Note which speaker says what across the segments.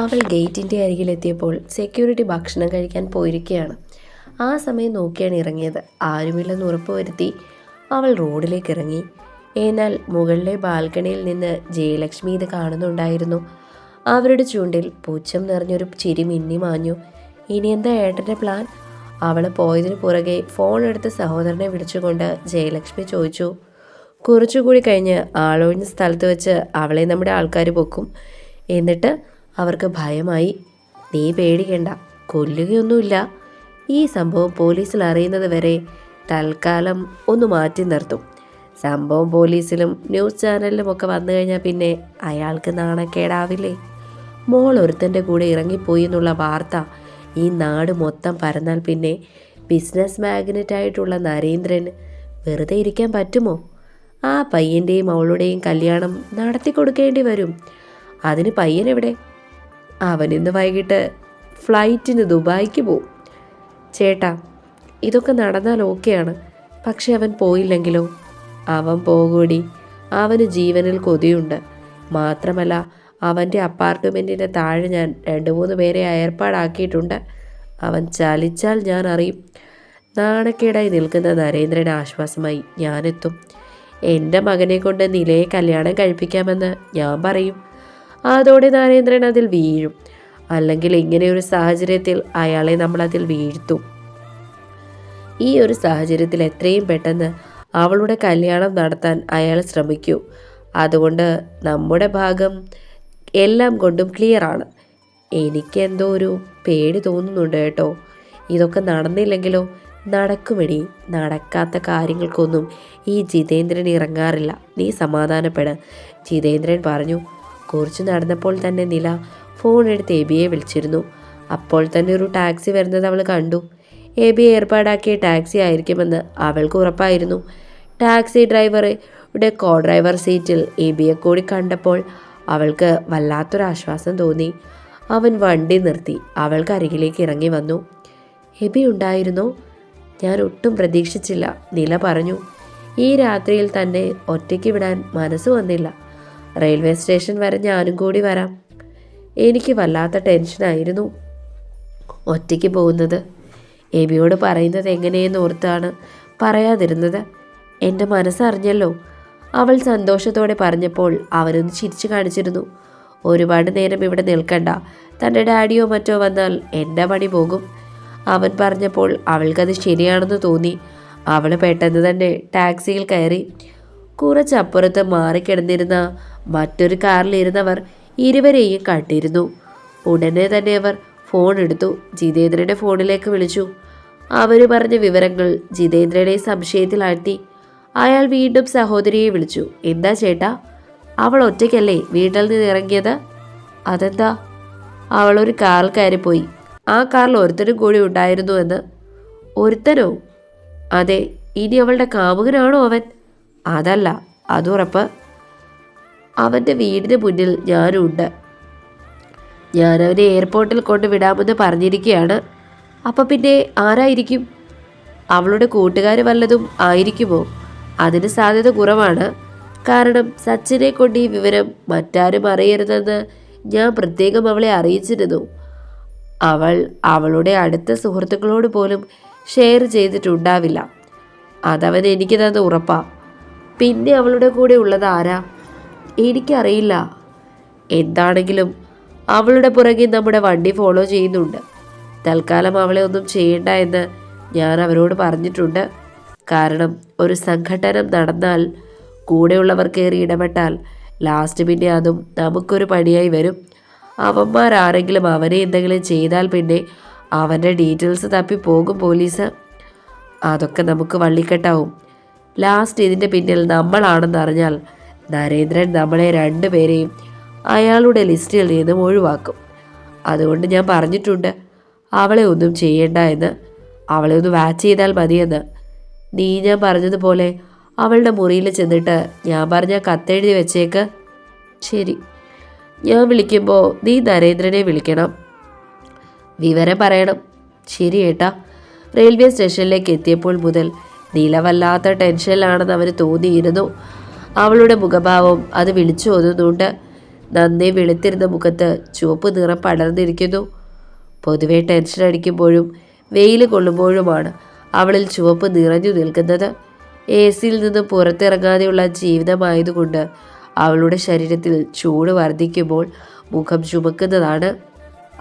Speaker 1: അവൾ ഗേറ്റിന്റെ അരികിലെത്തിയപ്പോൾ സെക്യൂരിറ്റി ഭക്ഷണം കഴിക്കാൻ പോയിരിക്കുകയാണ്. ആ സമയം നോക്കിയാണ് ഇറങ്ങിയത്. ആരുമില്ലെന്ന് ഉറപ്പുവരുത്തി അവൾ റോഡിലേക്ക് ഇറങ്ങി. എന്നാൽ മുകളിലെ ബാൽക്കണിയിൽ നിന്ന് ജയലക്ഷ്മി ഇത് കാണുന്നുണ്ടായിരുന്നു. അവരുടെ ചൂണ്ടിൽ പൂച്ചം നിറഞ്ഞൊരു ചിരി മിന്നി മാഞ്ഞു. ഇനി എന്താ ഏട്ടന്റെ പ്ലാൻ? അവൾ പോയതിനു പുറകെ ഫോൺ എടുത്ത് സഹോദരനെ വിളിച്ചുകൊണ്ട് ജയലക്ഷ്മി ചോദിച്ചു. കുറച്ചുകൂടി കഴിഞ്ഞ് ആളൊഴിഞ്ഞ സ്ഥലത്ത് വെച്ച് അവളെ നമ്മുടെ ആൾക്കാർ പൊക്കും. എന്നിട്ട് അവർക്ക് ഭയമായി. നീ പേടിക്കേണ്ട കൊല്ലുകയൊന്നുമില്ല. ഈ സംഭവം പോലീസിൽ അറിയുന്നത് വരെ തൽക്കാലം ഒന്ന് മാറ്റി നിർത്തും. സംഭവം പോലീസിലും ന്യൂസ് ചാനലിലും ഒക്കെ വന്നു കഴിഞ്ഞാൽ പിന്നെ അയാൾക്ക് നാണക്കേടാവില്ലേ? മോൾ ഒരുത്തന്റെ കൂടെ ഇറങ്ങിപ്പോയി എന്നുള്ള വാർത്ത ഈ നാട് മൊത്തം പരന്നാൽ പിന്നെ ബിസിനസ് മാഗ്നറ്റായിട്ടുള്ള നരേന്ദ്രൻ വെറുതെ ഇരിക്കാൻ പറ്റുമോ? ആ പയ്യന്റെയും അവളുടെയും കല്യാണം നടത്തി കൊടുക്കേണ്ടി വരും. അതിന് പയ്യൻ എവിടെ? അവൻ ഇന്ന് വൈകിട്ട് ഫ്ലൈറ്റിന് ദുബായിക്ക് പോവും. ചേട്ടാ ഇതൊക്കെ നടന്നാൽ ഓക്കെയാണ്. പക്ഷെ അവൻ പോയില്ലെങ്കിലോ? അവൻ പോകൂടി. അവന് ജീവനിൽ കൊതിയുണ്ട്. മാത്രമല്ല അവന്റെ അപ്പാർട്ട്മെന്റിന്റെ താഴെ ഞാൻ രണ്ട് മൂന്ന് പേരെ ഏർപ്പാടാക്കിയിട്ടുണ്ട്. അവൻ ചലിച്ചാൽ ഞാൻ അറിയും. നാണക്കേടായി നിൽക്കുന്ന നരേന്ദ്രന് ആശ്വാസമായി ഞാനെത്തും. എന്റെ മകനെ കൊണ്ട് നിലയെ കല്യാണം കഴിപ്പിക്കാമെന്ന് ഞാൻ പറയും. അതോടെ നരേന്ദ്രൻ അതിൽ വീഴും. അല്ലെങ്കിൽ ഇങ്ങനെ ഒരു സാഹചര്യത്തിൽ അയാളെ നമ്മൾ അതിൽ വീഴ്ത്തും. ഈ ഒരു സാഹചര്യത്തിൽ എത്രയും പെട്ടെന്ന് അവളുടെ കല്യാണം നടത്താൻ അയാൾ ശ്രമിക്കൂ. അതുകൊണ്ട് നമ്മുടെ ഭാഗം എല്ലാം കൊണ്ടും ക്ലിയറാണ് എനിക്കെന്തോ ഒരു പേടി തോന്നുന്നുണ്ട് കേട്ടോ. ഇതൊക്കെ നടന്നില്ലെങ്കിലോ? നടക്കുമെടി. നടക്കാത്ത കാര്യങ്ങൾക്കൊന്നും ഈ ജിതേന്ദ്രൻ ഇറങ്ങാറില്ല. നീ സമാധാനപ്പെട്. ജിതേന്ദ്രൻ പറഞ്ഞു കുറച്ച് നടന്നപ്പോൾ തന്നെ നില ഫോൺ എടുത്ത് എബിയെ വിളിച്ചിരുന്നു. അപ്പോൾ തന്നെ ഒരു ടാക്സി വരുന്നത് അവൾ കണ്ടു. എബി ഏർപ്പാടാക്കിയ ടാക്സി ആയിരിക്കുമെന്ന് അവൾക്ക് ഉറപ്പായിരുന്നു. ടാക്സി ഡ്രൈവറുടെ കോ ഡ്രൈവർ സീറ്റിൽ എബിയെ കൂടി കണ്ടപ്പോൾ അവൾക്ക് വല്ലാത്തൊരു ആശ്വാസം തോന്നി. അവൻ വണ്ടി നിർത്തി അവൾക്ക് അരികിലേക്ക് ഇറങ്ങി വന്നു. എബി ഉണ്ടായിരുന്നു? ഞാൻ ഒട്ടും പ്രതീക്ഷിച്ചില്ല നില പറഞ്ഞു. ഈ രാത്രിയിൽ തന്നെ ഒറ്റയ്ക്ക് വിടാൻ മനസ്സ് വന്നില്ല. റെയിൽവേ സ്റ്റേഷൻ വരെ ഞാനും കൂടി വരാം. എനിക്ക് വല്ലാത്ത ടെൻഷനായിരുന്നു ഒറ്റയ്ക്ക് പോകുന്നത്. എബിയോട് പറയുന്നത് എങ്ങനെയെന്ന് ഓർത്താണ് പറയാതിരുന്നത്. എന്റെ മനസ്സറിഞ്ഞല്ലോ. അവൾ സന്തോഷത്തോടെ പറഞ്ഞപ്പോൾ അവനൊന്ന് ചിരിച്ചു കാണിച്ചിരുന്നു. ഒരുപാട് നേരം ഇവിടെ നിൽക്കണ്ട. തന്റെ ഡാഡിയോ മറ്റോ വന്നാൽ എന്റെ പണി പോകും. അവൻ പറഞ്ഞപ്പോൾ അവൾക്കത് ശരിയാണെന്ന് തോന്നി. അവൾ പെട്ടെന്ന് തന്നെ ടാക്സിയിൽ കയറി. കുറച്ചപ്പുറത്ത് മാറിക്കിടന്നിരുന്ന മറ്റൊരു കാറിലിരുന്നവർ ഇരുവരെയും കണ്ടിരുന്നു ഉടനെ തന്നെ അവർ ഫോൺ എടുത്തു. ജിതേന്ദ്രന്റെ ഫോണിലേക്ക് വിളിച്ചു. അവർ പറഞ്ഞ വിവരങ്ങൾ ജിതേന്ദ്രനെ സംശയത്തിലാഴ്ത്തി. അയാൾ വീണ്ടും സഹോദരിയെ വിളിച്ചു. എന്താ ചേട്ടാ? അവൾ ഒറ്റയ്ക്കല്ലേ വീട്ടിൽ നിന്ന് ഇറങ്ങിയത്? അതെന്താ? അവളൊരു കാറിൽ കയറിപ്പോയി. ആ കാറിൽ ഒരുത്തനും കൂടി ഉണ്ടായിരുന്നു എന്ന്. ഒരുത്തനോ? അതെ. ഇനി അവളുടെ കാമുകനാണോ അവൻ? അതല്ല. അതുറപ്പ് അവന്റെ വീടിന് മുന്നിൽ ഞാനുണ്ട്. ഞാനവനെ എയർപോർട്ടിൽ കൊണ്ടുവിടാമെന്ന് പറഞ്ഞിരിക്കുകയാണ് അപ്പം പിന്നെ ആരായിരിക്കും? അവളുടെ കൂട്ടുകാർ വല്ലതും ആയിരിക്കുമോ? അതിന് സാധ്യത കുറവാണ്. കാരണം സച്ചിനെ കൊണ്ട് ഈ വിവരം മറ്റാരും അറിയരുതെന്ന് ഞാൻ പ്രത്യേകം അവളെ അറിയിച്ചിരുന്നു. അവൾ അവളുടെ അടുത്ത സുഹൃത്തുക്കളോട് പോലും ഷെയർ ചെയ്തിട്ടുണ്ടാവില്ല. അതവൻ എനിക്ക് തന്നെ ഉറപ്പാ. പിന്നെ അവളുടെ കൂടെ ഉള്ളത് ആരാ? എനിക്കറിയില്ല. എന്താണെങ്കിലും അവളുടെ പുറകെ നമ്മുടെ വണ്ടി ഫോളോ ചെയ്യുന്നുണ്ട്. തൽക്കാലം അവളെ ഒന്നും ചെയ്യണ്ട എന്ന് ഞാൻ അവരോട് പറഞ്ഞിട്ടുണ്ട്. കാരണം ഒരു സംഘടനം നടന്നാൽ കൂടെയുള്ളവർ കയറി ഇടപെട്ടാൽ ലാസ്റ്റ് പിന്നെ അതും നമുക്കൊരു പണിയായി വരും. അവന്മാരാരെങ്കിലും അവനെ എന്തെങ്കിലും ചെയ്താൽ പിന്നെ അവന്റെ ഡീറ്റെയിൽസ് തപ്പി പോകും പോലീസ്. അതൊക്കെ നമുക്ക് വള്ളിക്കെട്ടാവും. ലാസ്റ്റ് ഇതിന്റെ പിന്നിൽ നമ്മളാണെന്ന് അറിഞ്ഞാൽ നരേന്ദ്രൻ നമ്മളെ രണ്ടുപേരെയും അയാളുടെ ലിസ്റ്റിൽ നിന്നും ഒഴിവാക്കും. അതുകൊണ്ട് ഞാൻ പറഞ്ഞിട്ടുണ്ട് അവളെ ഒന്നും ചെയ്യണ്ട എന്ന്. അവളെ ഒന്ന് വാച്ച് ചെയ്താൽ മതിയെന്ന്. നീ ഞാൻ പറഞ്ഞതുപോലെ അവളുടെ മുറിയിൽ ചെന്നിട്ട് ഞാൻ പറഞ്ഞ കത്തെഴുതി വെച്ചേക്ക്. ശരി. ഞാൻ വിളിക്കുമ്പോൾ നീ നരേന്ദ്രനെ വിളിക്കണം. വിവരം പറയണം. ശരി ഏട്ടാ. റെയിൽവേ സ്റ്റേഷനിലേക്ക് എത്തിയപ്പോൾ മുതൽ നിലവല്ലാത്ത ടെൻഷനിലാണെന്ന് അവന് തോന്നിയിരുന്നു. അവളുടെ മുഖഭാവം അത് വിളിച്ചു ഓതുന്നുണ്ട്. നന്നേ വെളുത്തിരുന്ന മുഖത്ത് ചുവപ്പ് നിറം പടർന്നിരിക്കുന്നു. പൊതുവെ ടെൻഷൻ അടിക്കുമ്പോഴും വെയിൽ കൊള്ളുമ്പോഴുമാണ് അവളിൽ ചുവപ്പ് നിറഞ്ഞു നിൽക്കുന്നത്. എ സിയിൽ നിന്ന് പുറത്തിറങ്ങാതെയുള്ള ജീവിതമായതുകൊണ്ട് അവളുടെ ശരീരത്തിൽ ചൂട് വർദ്ധിക്കുമ്പോൾ മുഖം ചുമക്കുന്നതാണ്.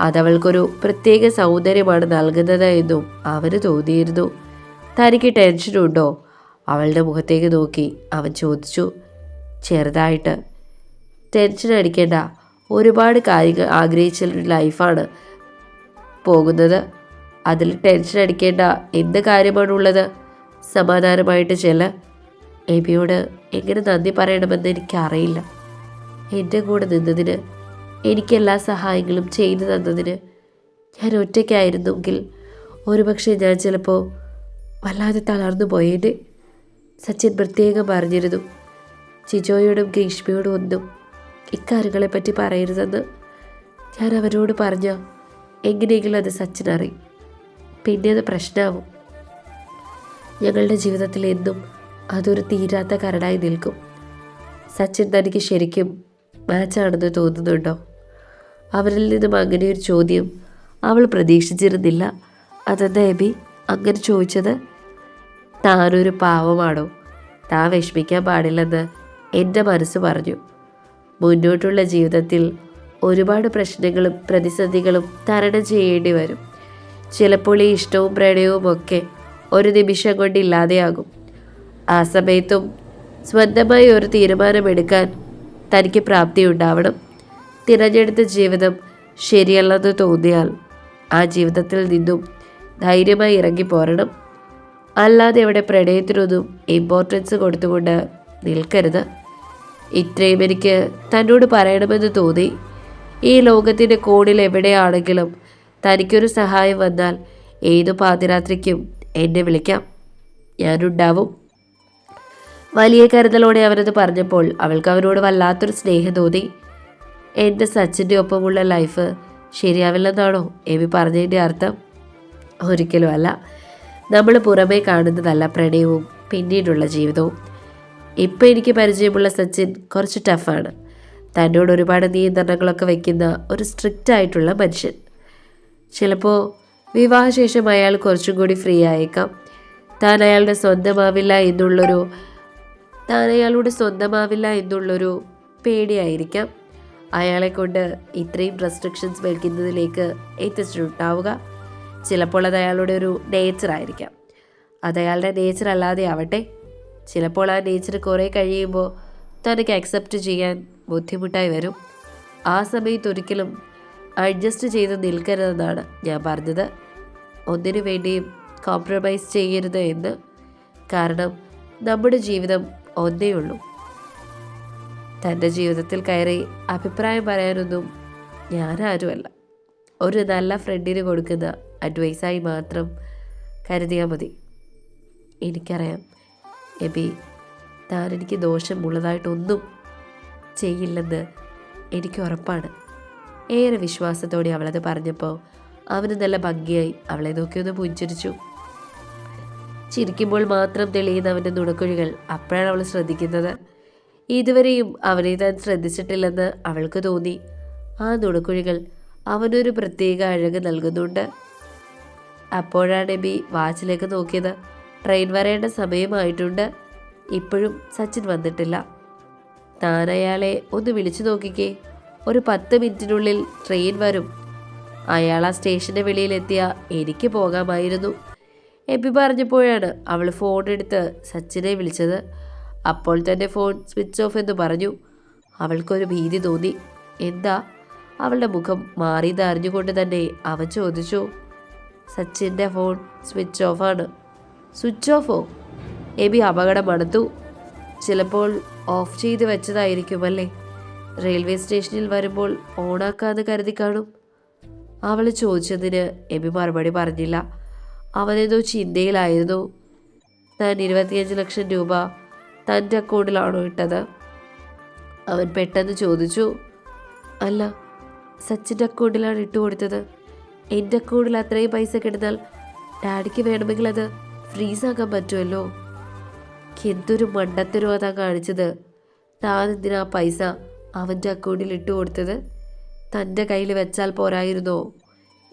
Speaker 1: അതവൾക്കൊരു പ്രത്യേക സൗന്ദര്യമാണ് നൽകുന്നത് എന്നും അവന് തോന്നിയിരുന്നു. തനിക്ക് ടെൻഷനുണ്ടോ? അവളുടെ മുഖത്തേക്ക് നോക്കി അവൻ ചോദിച്ചു ചെറുതായിട്ട്. ടെൻഷൻ അടിക്കേണ്ട. ഒരുപാട് കാര്യങ്ങൾ ആഗ്രഹിച്ച ലൈഫാണ് പോകുന്നത്. അതിൽ ടെൻഷൻ അടിക്കേണ്ട എന്ത് കാര്യമാണുള്ളത് സമാധാനമായിട്ട് ചെല്ല. എബിയോട് എങ്ങനെ നന്ദി പറയണമെന്ന് എനിക്കറിയില്ല. എന്റെ കൂടെ നിന്നതിന് എനിക്കെല്ലാ സഹായങ്ങളും ചെയ്തു തന്നതിന് ഞാൻ ഒറ്റയ്ക്കായിരുന്നെങ്കിൽ ഒരുപക്ഷെ ഞാൻ ചിലപ്പോൾ വല്ലാതെ തളർന്നു പോയേനെ. സച്ചിൻ പ്രത്യേകം പറഞ്ഞിരുന്നു. ചിജോയോടും ഗ്രീഷ്മയോടും ഒന്നും ഇക്കാര്യങ്ങളെപ്പറ്റി പറയരുതെന്ന് ഞാൻ അവരോട് പറഞ്ഞ എങ്ങനെയെങ്കിലും അത് സച്ചിൻ അറിയും. പിന്നെ അത് പ്രശ്നമാവും ഞങ്ങളുടെ ജീവിതത്തിൽ എന്നും അതൊരു തീരാത്ത കരടായി നിൽക്കും. സച്ചിൻ തനിക്ക് ശരിക്കും മാച്ചാണെന്ന് തോന്നുന്നുണ്ടോ? അവരിൽ നിന്നും അങ്ങനെ ഒരു ചോദ്യം അവൾ പ്രതീക്ഷിച്ചിരുന്നില്ല. അതെന്താ എബി? അങ്ങനെ ചോദിച്ചത് താനൊരു പാവമാണോ? താൻ വിഷമിക്കാൻ പാടില്ലെന്ന് എന്റെ മനസ്സ് പറഞ്ഞു. മുന്നോട്ടുള്ള ജീവിതത്തിൽ ഒരുപാട് പ്രശ്നങ്ങളും പ്രതിസന്ധികളും തരണം ചെയ്യേണ്ടി വരും. ചിലപ്പോൾ ഈ ഇഷ്ടവും പ്രണയവും ഒക്കെ ഒരു നിമിഷം കൊണ്ട് ഇല്ലാതെയാകും. ആ സമയത്തും സ്വന്തമായി ഒരു തീരുമാനമെടുക്കാൻ തനിക്ക് പ്രാപ്തി ഉണ്ടാവണം. തിരഞ്ഞെടുത്ത ജീവിതം ശരിയല്ലെന്ന് തോന്നിയാൽ ആ ജീവിതത്തിൽ നിന്നും ധൈര്യമായി ഇറങ്ങി പോരണം അല്ലാതെ ഇവിടെ പ്രണയത്തിനൊന്നും ഇമ്പോർട്ടൻസ് കൊടുത്തുകൊണ്ട് നിൽക്കരുത്. ഇത്രയും എനിക്ക് തന്നോട് പറയണമെന്ന് തോന്നി. ഈ ലോകത്തിന്റെ കോണിൽ എവിടെയാണെങ്കിലും തനിക്കൊരു സഹായം വന്നാൽ ഏതു പാതിരാത്രിക്കും എന്നെ വിളിക്കാം. ഞാനുണ്ടാവും. വലിയ കരുതലോടെ അവനത് പറഞ്ഞപ്പോൾ അവൾക്ക് അവരോട് വല്ലാത്തൊരു സ്നേഹം തോന്നി. എന്റെ സച്ചിന്റെ ഒപ്പമുള്ള ലൈഫ് ശരിയാവില്ലെന്നാണോ എബി പറഞ്ഞതിന്റെ അർത്ഥം? ഒരിക്കലും അല്ല നമ്മൾ പുറമേ കാണുന്നതല്ല പ്രണയവും പിന്നീടുള്ള ജീവിതവും. ഇപ്പം എനിക്ക് പരിചയമുള്ള സച്ചിൻ കുറച്ച് ടഫാണ് തന്നോട് ഒരുപാട് നിയന്ത്രണങ്ങളൊക്കെ വയ്ക്കുന്ന ഒരു സ്ട്രിക്റ്റ് ആയിട്ടുള്ള മനുഷ്യൻ. ചിലപ്പോൾ വിവാഹശേഷം അയാൾ കുറച്ചും കൂടി ഫ്രീ ആയേക്കാം. താൻ അയാളുടെ സ്വന്തമാവില്ല എന്നുള്ളൊരു താൻ അയാളുടെ സ്വന്തമാവില്ല എന്നുള്ളൊരു പേടിയായിരിക്കാം. അയാളെ കൊണ്ട് ഇത്രയും റെസ്ട്രിക്ഷൻസ് വയ്ക്കുന്നതിലേക്ക് എത്തിച്ചിട്ടുണ്ടാവുക ചിലപ്പോൾ അത് അയാളുടെ ഒരു നേച്ചർ ആയിരിക്കാം. അത് അയാളുടെ നേച്ചർ അല്ലാതെ ആവട്ടെ. ചിലപ്പോൾ ആ നേച്ചർ കുറേ കഴിയുമ്പോൾ തനിക്ക് അക്സെപ്റ്റ് ചെയ്യാൻ ബുദ്ധിമുട്ടായി വരും. ആ സമയത്ത് ഒരിക്കലും അഡ്ജസ്റ്റ് ചെയ്ത് നിൽക്കരുതെന്നാണ് ഞാൻ പറഞ്ഞത്. ഒന്നിനു വേണ്ടിയും കോംപ്രമൈസ് ചെയ്യരുത് എന്ന്. കാരണം നമ്മുടെ ജീവിതം ഒന്നേ ഉള്ളൂ. തന്റെ ജീവിതത്തിൽ കയറി അഭിപ്രായം പറയാനൊന്നും ഞാനാരുമല്ല. ഒരു നല്ല ഫ്രണ്ടിന് കൊടുക്കുന്ന അഡ്വൈസായി മാത്രം കരുതിയാൽ മതി. എനിക്കറിയാം എബി താൻ എനിക്ക് ദോഷമുള്ളതായിട്ടൊന്നും ചെയ്യില്ലെന്ന് എനിക്ക് ഉറപ്പാണ്. ഏറെ വിശ്വാസത്തോടെ അവളത് പറഞ്ഞപ്പോൾ അവന് നല്ല ഭംഗിയായി അവളെ നോക്കിയൊന്ന് പുഞ്ചിരിച്ചു. ചിരിക്കുമ്പോൾ മാത്രം തെളിയുന്ന അവന്റെ നുണക്കുഴികൾ അപ്പോഴാണ് അവൾ ശ്രദ്ധിക്കുന്നത്. ഇതുവരെയും അവനെ താൻ ശ്രദ്ധിച്ചിട്ടില്ലെന്ന് അവൾക്ക് തോന്നി. ആ നുണക്കുഴികൾ അവനൊരു പ്രത്യേക അഴക് നൽകുന്നുണ്ട്. അപ്പോഴാണ് എബി വാച്ചിലേക്ക് നോക്കിയത്. ട്രെയിൻ വരേണ്ട സമയമായിട്ടുണ്ട്. ഇപ്പോഴും സച്ചിൻ വന്നിട്ടില്ല. താൻ അയാളെ ഒന്ന് വിളിച്ചു നോക്കിക്കേ. ഒരു പത്ത് മിനിറ്റിനുള്ളിൽ ട്രെയിൻ വരും. അയാൾ ആ സ്റ്റേഷന്റെ വെളിയിലെത്തിയ എനിക്ക് പോകാമായിരുന്നു. എബി പറഞ്ഞപ്പോഴാണ് അവൾ ഫോൺ എടുത്ത് സച്ചിനെ വിളിച്ചത്. അപ്പോൾ തന്നെ ഫോൺ സ്വിച്ച് ഓഫ് എന്ന് പറഞ്ഞു. അവൾക്കൊരു ഭീതി തോന്നി. എന്താ? അവളുടെ മുഖം മാറിയതറിഞ്ഞുകൊണ്ട് തന്നെ അവൻ ചോദിച്ചു. സച്ചിന്റെ ഫോൺ സ്വിച്ച് ഓഫാണ്. സ്വിച്ച് ഓഫോ എബി അപകടം മണത്തു ചിലപ്പോൾ ഓഫ് ചെയ്ത് വെച്ചതായിരിക്കും അല്ലേ? റെയിൽവേ സ്റ്റേഷനിൽ വരുമ്പോൾ ഓണാക്കാന്ന് കരുതി കാണും. അവൾ ചോദിച്ചതിന് എബി മറുപടി പറഞ്ഞില്ല. അവനെന്തോ ചിന്തയിലായിരുന്നു. താൻ ഇരുപത്തിയഞ്ച് ലക്ഷം രൂപ തന്റെ അക്കൗണ്ടിലാണോ ഇട്ടത്? അവൻ പെട്ടെന്ന് ചോദിച്ചു. അല്ല സച്ചിന്റെ അക്കൗണ്ടിലാണ് ഇട്ട് കൊടുത്തത് എന്റെ അക്കൗണ്ടിൽ അത്രയും പൈസ കിടന്നാൽ ഡാഡിക്ക് വേണമെങ്കിൽ അത് ഫ്രീസാക്കാൻ പറ്റുമല്ലോ? എന്തൊരു മണ്ടത്തരോ അതാ കാണിച്ചത്. താൻ എന്തിനാ പൈസ അവന്റെ അക്കൗണ്ടിൽ ഇട്ട് കൊടുത്തത്? തന്റെ കയ്യിൽ വെച്ചാൽ പോരായിരുന്നോ?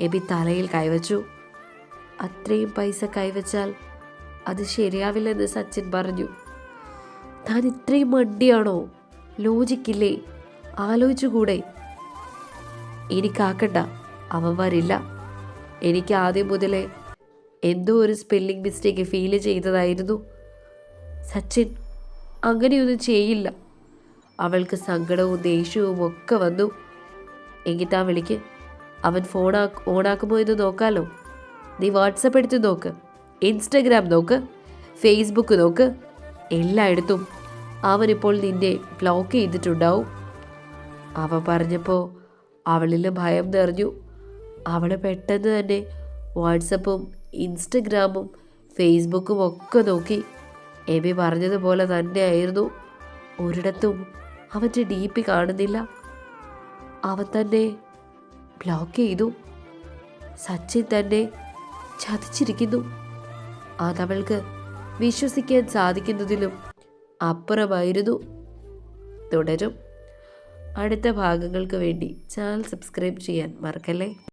Speaker 1: എബി തലയിൽ കൈവച്ചു. അത്രയും പൈസ കൈവച്ചാൽ അത് ശരിയാവില്ലെന്ന് സച്ചിൻ പറഞ്ഞു. താൻ ഇത്രയും മണ്ടിയാണോ? ലോജിക്കില്ലേ ആലോചിച്ചുകൂടെ? എനിക്കാക്കണ്ട. അവൻ വരില്ല എനിക്ക് ആദ്യം മുതലേ എന്തോ ഒരു സ്പെല്ലിംഗ് മിസ്റ്റേക്ക് ഫീൽ ചെയ്തതായിരുന്നു. സച്ചിൻ അങ്ങനെയൊന്നും ചെയ്യില്ല. അവൾക്ക് സങ്കടവും ദേഷ്യവും ഒക്കെ വന്നു. എങ്കിൽ താൻ വിളിക്ക്. അവൻ ഫോൺ ഓണാക്കുമോ എന്ന് നോക്കാലോ. നീ വാട്സപ്പ് എടുത്ത് നോക്ക്. ഇൻസ്റ്റഗ്രാം നോക്ക്. ഫേസ്ബുക്ക് നോക്ക്. എല്ലായിടത്തും അവനിപ്പോൾ നിന്നെ ബ്ലോക്ക് ചെയ്തിട്ടുണ്ടാവും. അവ പറഞ്ഞപ്പോൾ അവളിൽ ഭയം നിറഞ്ഞു. അവൾ പെട്ടെന്ന് തന്നെ വാട്സപ്പും ഇൻസ്റ്റഗ്രാമും ഫേസ്ബുക്കും ഒക്കെ നോക്കി. എബി പറഞ്ഞതുപോലെ തന്നെ ആയിരുന്നു ഒരിടത്തും അവന്റെ ഡി പി കാണുന്നില്ല. അവൻ തന്നെ ബ്ലോക്ക് ചെയ്തു. സച്ചിൻ തന്നെ ചതിച്ചിരിക്കുന്നു. അതവൾക്ക് വിശ്വസിക്കാൻ സാധിക്കുന്നതിലും അപ്പുറമായിരുന്നു. തുടരും. അടുത്ത ഭാഗങ്ങൾക്ക് വേണ്ടി ചാനൽ സബ്സ്ക്രൈബ് ചെയ്യാൻ മറക്കല്ലേ?